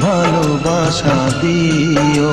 ভালোবাসা দিও।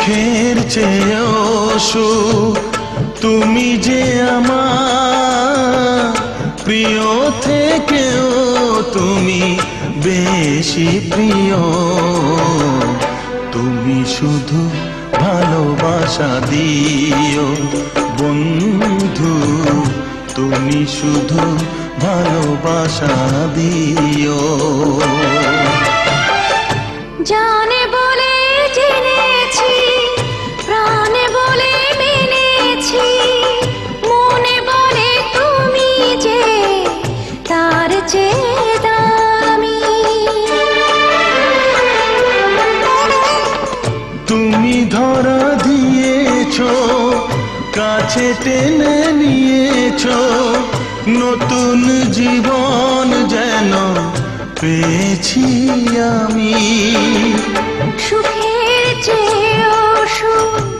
সুখের চেয়েও সুখ তুমি যে আমার প্রিয় থেকেও তুমি বেশি প্রিয়। তুমি শুধু ভালোবাসা দিও বন্ধু, তুমি শুধু ভালোবাসা দিও। জানে তুমি ধরা দিয়েছ কাছে টেনে নিয়েছ নতুন জীবন যেন পেয়েছি আমি। সুখের চেয়ে সুখ